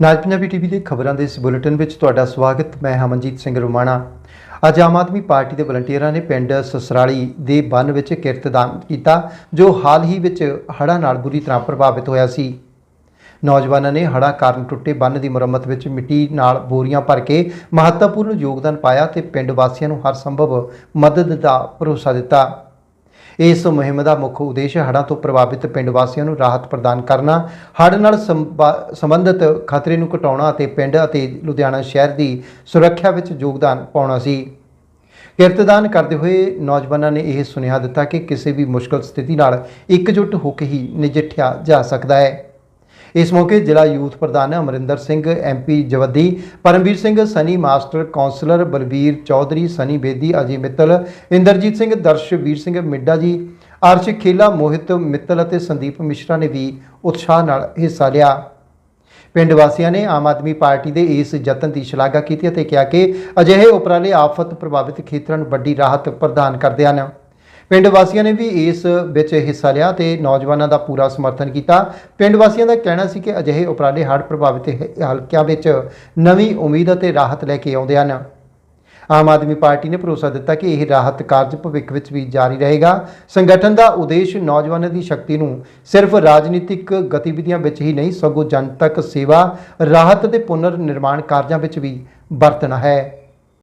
ਨਾਜ Punjabi TV ਦੇ ਖਬਰਾਂ ਦੇ ਇਸ ਬੁਲੇਟਿਨ ਵਿੱਚ ਤੁਹਾਡਾ ਸਵਾਗਤ, ਮੈਂ ਹਮਨਜੀਤ ਸਿੰਘ ਰੋਮਾਣਾ। ਅੱਜ ਆਮ ਆਦਮੀ ਪਾਰਟੀ ਦੇ ਵਲੰਟੀਅਰਾਂ ਨੇ ਪਿੰਡ ਸਸਰਾਲੀ ਦੇ ਬੰਨ ਵਿੱਚ ਕਿਰਤਦਾਨ ਕੀਤਾ, ਜੋ ਹਾਲ ਹੀ ਵਿੱਚ ਹੜ੍ਹਾਂ ਨਾਲ ਬੁਰੀ ਤਰ੍ਹਾਂ ਪ੍ਰਭਾਵਿਤ ਹੋਇਆ ਸੀ। ਨੌਜਵਾਨਾਂ ਨੇ ਹੜ੍ਹਾਂ ਕਾਰਨ ਟੁੱਟੇ ਬੰਨ ਦੀ ਮੁਰੰਮਤ ਵਿੱਚ ਮਿੱਟੀ ਨਾਲ ਬੋਰੀਆਂ ਭਰ ਕੇ ਮਹੱਤਵਪੂਰਨ ਯੋਗਦਾਨ ਪਾਇਆ ਤੇ ਪਿੰਡ ਵਾਸੀਆਂ ਨੂੰ ਹਰ ਸੰਭਵ ਮਦਦ ਦਾ ਭਰੋਸਾ ਦਿੱਤਾ। ਇਸ ਮੁਹਿੰਮ ਦਾ ਮੁੱਖ ਉਦੇਸ਼ ਹੜ੍ਹਾਂ ਤੋਂ ਪ੍ਰਭਾਵਿਤ ਪਿੰਡ ਵਾਸੀਆਂ ਨੂੰ ਰਾਹਤ ਪ੍ਰਦਾਨ ਕਰਨਾ, ਹੜ੍ਹ ਨਾਲ ਸੰਬਾ- ਸੰਬੰਧਿਤ ਖਤਰੇ ਨੂੰ ਘਟਾਉਣਾ ਅਤੇ ਪਿੰਡ ਅਤੇ ਲੁਧਿਆਣਾ ਸ਼ਹਿਰ ਦੀ ਸੁਰੱਖਿਆ ਵਿੱਚ ਯੋਗਦਾਨ ਪਾਉਣਾ ਸੀ। ਕਿਰਤਦਾਨ ਕਰਦੇ ਹੋਏ ਨੌਜਵਾਨਾਂ ਨੇ ਇਹ ਸੁਨੇਹਾ ਦਿੱਤਾ ਕਿ ਕਿਸੇ ਵੀ ਮੁਸ਼ਕਲ ਸਥਿਤੀ ਨਾਲ ਇਕਜੁੱਟ ਹੋ ਕੇ ਹੀ ਨਜਿੱਠਿਆ ਜਾ ਸਕਦਾ ਹੈ। ਇਸ ਮੌਕੇ ਜ਼ਿਲ੍ਹਾ ਯੂਥ ਪ੍ਰਧਾਨ Amarinder Singh MP Jawaddi, Paramvir Singh Sunny, master councillor Balbir Chaudhary, Sunny Bedi Ajay Mittal, Inderjit Singh, Darshveer Singh Midda ji, Arsh Khela, ਮੋਹਿਤ ਮਿੱਤਲ ਅਤੇ ਸੰਦੀਪ ਮਿਸ਼ਰਾ ਨੇ ਵੀ ਉਤਸ਼ਾਹ ਨਾਲ ਹਿੱਸਾ ਲਿਆ। ਪਿੰਡ ਵਾਸੀਆਂ ਨੇ ਆਮ ਆਦਮੀ ਪਾਰਟੀ ਦੇ ਇਸ ਯਤਨ ਦੀ ਸ਼ਲਾਘਾ ਕੀਤੀ ਅਤੇ ਕਿਹਾ ਕਿ ਅਜਿਹੇ ਉਪਰਾਲੇ ਆਫਤ ਪ੍ਰਭਾਵਿਤ ਖੇਤਰਾਂ ਨੂੰ ਵੱਡੀ ਰਾਹਤ ਪ੍ਰਦਾਨ ਕਰਦੇ ਹਨ। ਪਿੰਡ ਵਾਸੀਆਂ ਨੇ ਵੀ ਇਸ ਵਿੱਚ ਹਿੱਸਾ ਲਿਆ ਤੇ ਨੌਜਵਾਨਾਂ ਦਾ ਪੂਰਾ ਸਮਰਥਨ ਕੀਤਾ। ਪਿੰਡ ਵਾਸੀਆਂ ਦਾ ਕਹਿਣਾ ਸੀ ਕਿ ਅਜਿਹੇ ਉਪਰਾਲੇ ਹੜ੍ਹ ਪ੍ਰਭਾਵਿਤ ਹ- ਹਲਕਿਆਂ ਵਿੱਚ ਨਵੀਂ ਉਮੀਦ ਅਤੇ ਰਾਹਤ ਲੈ ਕੇ ਆਉਂਦੇ ਹਨ। ਆਮ ਆਦਮੀ ਪਾਰਟੀ ਨੇ ਭਰੋਸਾ ਦਿੱਤਾ ਕਿ ਇਹ ਰਾਹਤ ਕਾਰਜ ਭਵਿੱਖ ਵਿੱਚ ਵੀ ਜਾਰੀ ਰਹੇਗਾ। ਸੰਗਠਨ ਦਾ ਉਦੇਸ਼ ਨੌਜਵਾਨਾਂ ਦੀ ਸ਼ਕਤੀ ਨੂੰ ਸਿਰਫ ਰਾਜਨੀਤਿਕ ਗਤੀਵਿਧੀਆਂ ਵਿੱਚ ਹੀ ਨਹੀਂ, ਸਗੋਂ ਜਨਤਕ ਸੇਵਾ, ਰਾਹਤ ਤੇ ਪੁਨਰ ਨਿਰਮਾਣ ਕਾਰਜਾਂ ਵਿੱਚ ਵੀ ਵਰਤਣਾ ਹੈ।